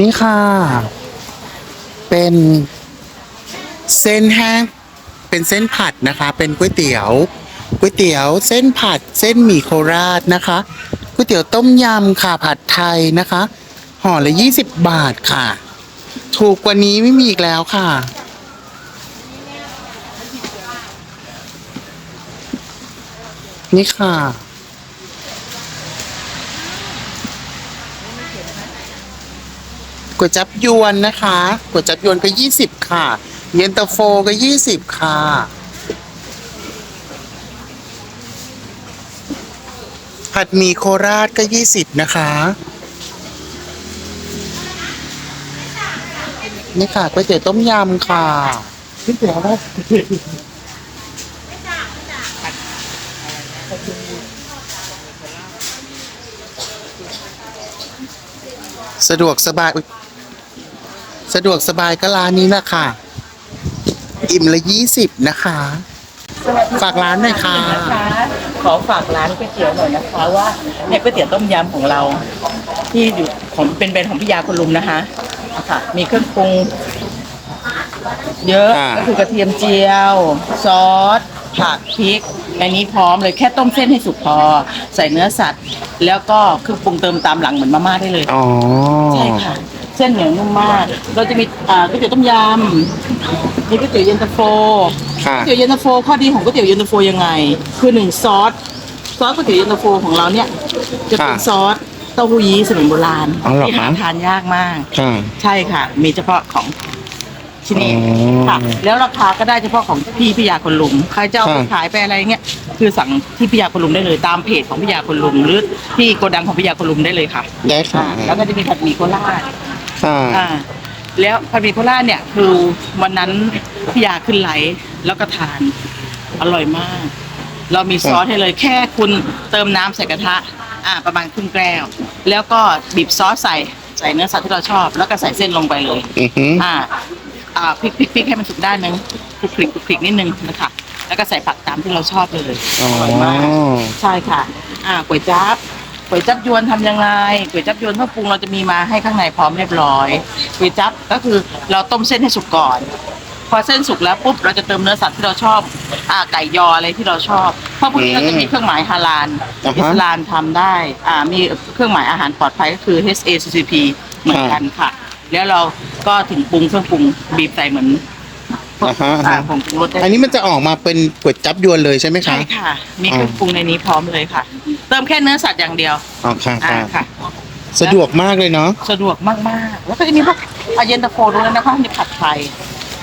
นี่ค่ะ เป็นเส้นแห้ง เป็นเส้นผัดนะคะ เป็นก๋วยเตี๋ยวก๋วยเตี๋ยว เส้นผัด เส้นหมี่โคราชนะคะก๋วยเตี๋ยวต้มยำค่ะผัดไทยนะคะห่อละยี่สิบบาทค่ะ ถูกกว่านี้ไม่มีอีกแล้วค่ะ นี่ค่ะ ก๋วยจับยวนนะคะก๋วยจับยวนก็ยี่สิบค่ะ เย็นตาโฟก็ยี่สิบค่ะผัดหมี่โคราชก็ยี่สิบนะคะนี่ค่ะก๋วยเตี๋ยวต้มยำค่ะก๋วยเตี๋ยวสะดวกสบาย สะดวกสบายก็ร้านนี้นะค่ะอิ่มละยี่สิบนะคะ ฝากร้านหน่อยค่ะนะคะขอฝากร้านก๋วยเตี๋ยวหน่อยนะคะว่าในก๋วยเตี๋ยวต้มยำของเรา ที่อยู่ของเป็นแบรนด์ของพี่ยาคุณลุมนะคะค่ะ มีเครื่องปรุง เยอะค่ะก็คือกระเทียมเจียว ซอส ผักพริก อันนี้พร้อมเลยแค่ต้มเส้นให้สุกพอ ใส่เนื้อสัตว์ แล้วก็เครื่องปรุงเติมตามหลังเหมือนมาม่าได้เลย อ๋อ ใช่ค่ะ เส้นเหนียวนุ่มมาก เราจะมีอ่าก๋วยเตี๋ยวต้มยำมีก๋วยเตี๋ยวเย็นตาโฟค่ะก๋วยเตี๋ยวเย็นตาโฟข้อดีของก๋วยเตี๋ยวเย็นตาโฟยังไง คือหนึ่งซอสซอสก๋วยเตี๋ยวเย็นตาโฟของเราเนี่ยจะเป็นค่ะซอสเต้าหู้ยี้สมัยโบราณอ๋อเหรอที่หาคะทานยากมากค่ะใช่ค่ะ มีเฉพาะของที่นี่อ๋อค่ะ แล้วราคาก็ได้เฉพาะของพี่พิยาคนลุมใครจะเอาไปค่ะขายไปอะไรเงี้ยคือสั่งที่พิยาคนลุมได้เลยตามเพจของพิยาคนลุมหรือที่โกดังของพิยาคนลุมได้เลยค่ะได้ค่ะอ่าแล้วก็จะมีผัดหมี่โคราช ค่ะอ่าแล้วผัดหมี่โคราชเนี่ยคือวันนั้นพี่ยาขึ้นไลฟ์แล้วก็ทาน อร่อยมาก เรามีซอสให้เลยแค่คุณเติมน้ำใส่กระทะ อ่า ประมาณครึ่งแก้ว แล้วก็บีบซอสใส่ใส่เนื้อสัตว์ที่เราชอบ แล้วก็ใส่เส้นลงไปเลย อือหืออ่าอ่าพริกพริกพริกให้มันสุกด้านนึงคลุกคลิกคลุกคลิกนิดนึงนะคะแล้วก็ใส่ผักตามที่เราชอบเลยอ๋อร่อยมาก ใช่ค่ะ อ่าก๋วยจั๊บ ก๋วยจั๊บยวนทำยังไงก๋วยจั๊บยวนเครื่องปรุงเราจะมีมาให้ข้างในพร้อมเรียบร้อยก๋วยจั๊บก็คือเราต้มเส้นให้สุกก่อน พอเส้นสุกแล้วปุ๊บเราจะเติมเนื้อสัตว์ที่เราชอบอ่าไก่ยออะไรที่เราชอบเพราะพวกนี้เราจะมีเครื่องหมายฮาลาลอ่าฮะ อิสลามทำได้อ่ามีเครื่องหมายอาหารปลอดภัยก็คือ HACCP เหมือนกันค่ะ แล้วเราก็ถึงปรุงเครื่องปรุงบีบใส่เหมือนพวก อ่าฮะอ่าอ่าฮะ ผงปรุงรสได้อันนี้มันจะออกมาเป็นก๋วยจับยวนเลยใช่ไหมคะ ใช่ค่ะ มีเครื่องปรุงในนี้พร้อมเลยค่ะ เติมแค่เนื้อสัตว์อย่างเดียวอ๋อค่ะอ่าค่ะ ค่ะ สะดวกมากเลยเนาะ สะดวกมากๆ แล้วก็จะมีพวกอาเย็นตาโฟด้วยนะคะมีผัดไทย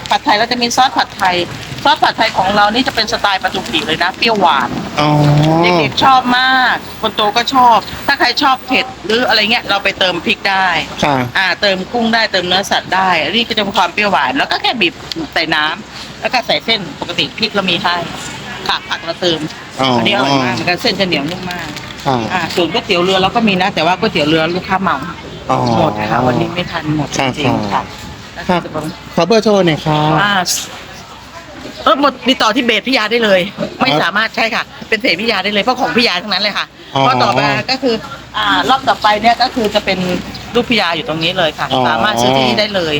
ผัดไทยเราจะมีซอสผัดไทย ซอสผัดไทยของเรานี่จะเป็นสไตล์ปลาจุกีเลยนะเปรี้ยวหวานอ๋อเด็กๆชอบมาก คนโตก็ชอบ ถ้าใครชอบเผ็ดหรืออะไรเงี้ยเราไปเติมพริกได้ค่ะอ่าเติมกุ้งได้เติมเนื้อสัตว์ได้อันนี้ก็จะมีความเปรี้ยวหวานแล้วก็แค่บีบใส่น้ำแล้วก็ใส่เส้นปกติพริกเรามีให้ค่ะผักเราเติมอ๋ออัอันนี้อร่อยมากเหมือนกันเส้นจะเหนียวนุ่มมากค่ะอ่าส่วนก๋วยเตี๋ยวเรือเราก็มีนะ แต่ว่าก๋วยเตี๋ยวเรือลูกค้าเหมาอ๋อ หมดค่ะวันนี้ไม่ทันหมดจค่ะริงๆค่ะค่ะค่ะขอเบอร์โทรหน่อยค่ะ อ่า เออหมดติดต่อที่เบสพิยาได้เลย ไม่อ๋อสามารถใช่ค่ะ เป็นเพจพิยาได้เลยเพราะของพิยาทั้งนั้นเลยค่ะอ๋อเพราะต่อมาก็คืออ่ารอบต่อไปเนี่ยก็คือจะเป็นรูปพิยาอยู่ตรงนี้เลยค่ะ อ๋อ สามารถซื้อที่นี่ได้เลย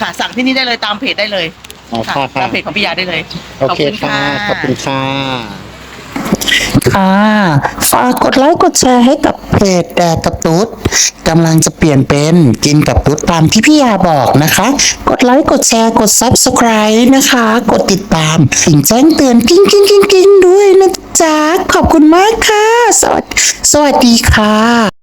ค่ะ สั่งที่นี่ได้เลยตามเพจได้เลยอ๋อค่ะค่ะค่ะตามเพจของพิยาได้เลยโอเคค่ะขอบคุณค่ะ ค่ะ ฝากกดไลค์กดแชร์ให้กับ เพจแดกกับตุ๊ดกำลังจะเปลี่ยนเป็นกินกับตุ๊ดตามที่พี่ยาบอกนะคะ กดไลค์ กดแชร์ กด subscribe นะคะ กดติดตามสิ่งแจ้งเตือนกิ้งกิ้งกิ้งกิ้งด้วยนะจ๊ะ ขอบคุณมากค่ะ สวัสดีค่ะ